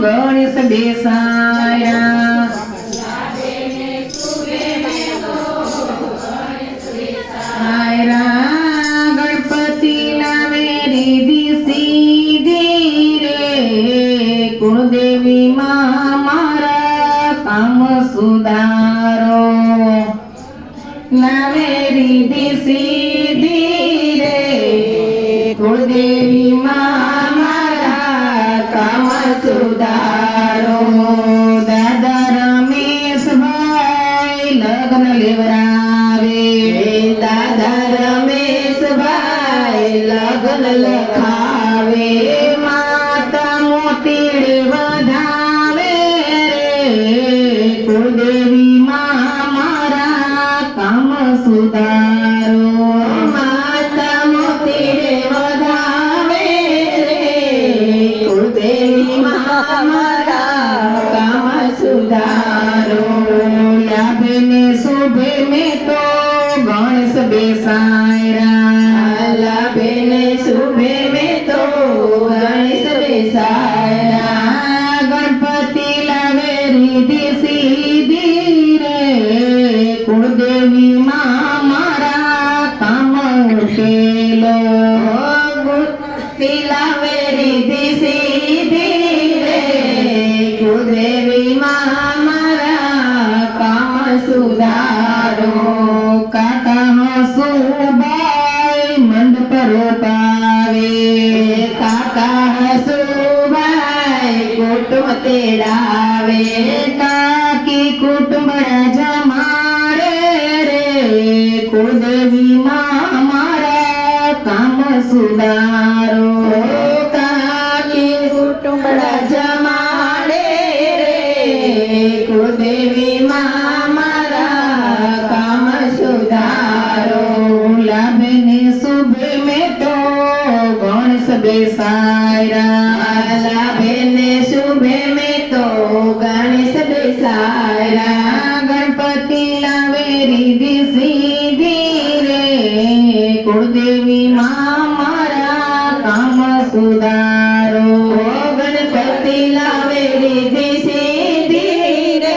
ગણેશ બેસાયા ગણપતિ લાવે રીધી સીધી રે મારા કામ સુધારો. લાવે રીધી સુધારો દાદા રમેશભાઈ લગ્ન લેવરાવે દાદા રમેશભાઈ લગ્ન લખાવે. માં મારા કામ સુધારો લાભે ને શુભે મેં તો ગણેશ બેસાયરા લાભે ને શુભે મેં તો ગણેશ બેસાયરા ગણપતિ લાવે રીધિ સીધી રે કુળદેવી માં મારા કામ ઉકેલો રે માં મારા કામ સુધારો કાકા હસુભાઈ મંદ રોપાવે. કાકા હસુભાઈ કુટુંબ તેડાવે. કાકી કુટુંબ જમારે રે. કુળદેવી મા મારા કામ સુધારો બેસાયરા લાભે ને શુભે મેં તો ગણેશ બેસાયરા ગણપતિ લાવે રીધિ સીધી રે કુળદેવી માં મારા કામ સુધારો ગણપતિ લાવે રીધિ સીધી રે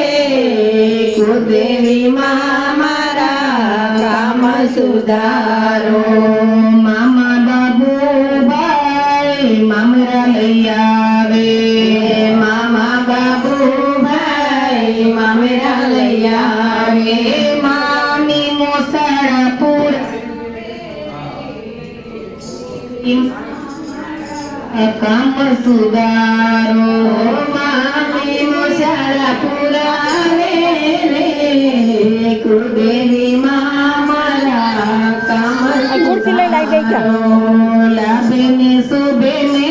કુળદેવી માં મારા કામ સુધારો મામા બાબુભાઈ મામરા લઈ આવે મામા બાબુભાઈ મમરા લઈ આવે મામી મોસાળા પૂરા. કામ સુધારો. મામી મોસાળા પુરાવે શુભે ને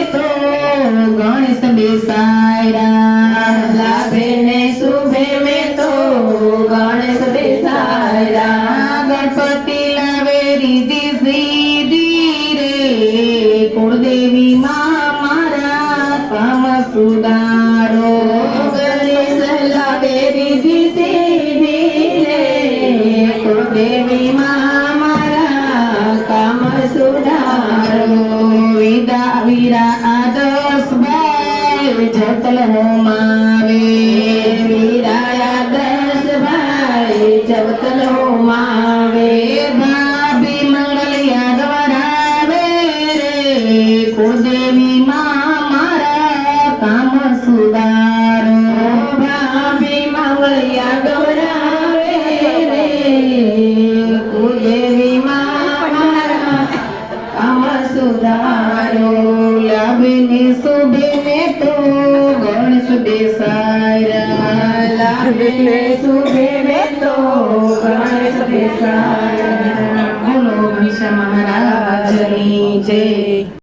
બેસાયરા ગણેશ બેસાયરા ગણપતિ લાવે રીધી સીધી રે. કુળદેવી માં મારા કામ ગણેશ લાવે રીધી સીધી રે. કુળદેવી માં વીરા આદર્શ ભાઈ, જતલ હોમાવે વીરા આદર્શ ભાઈ, જતલો હોમાવે ભાભી મંગલ યાદવ રાવે રે. કુદેવી માં મારા કામ સુધારો. ભાભી મંગલ યાદવ રાવે રે. કુદેવી માં મારા કામ સુધારો. લાભે ને શુભે ને તો ગણ બેસાયરા સારા ને શુભે ને તો ગણેશ બેસાયરા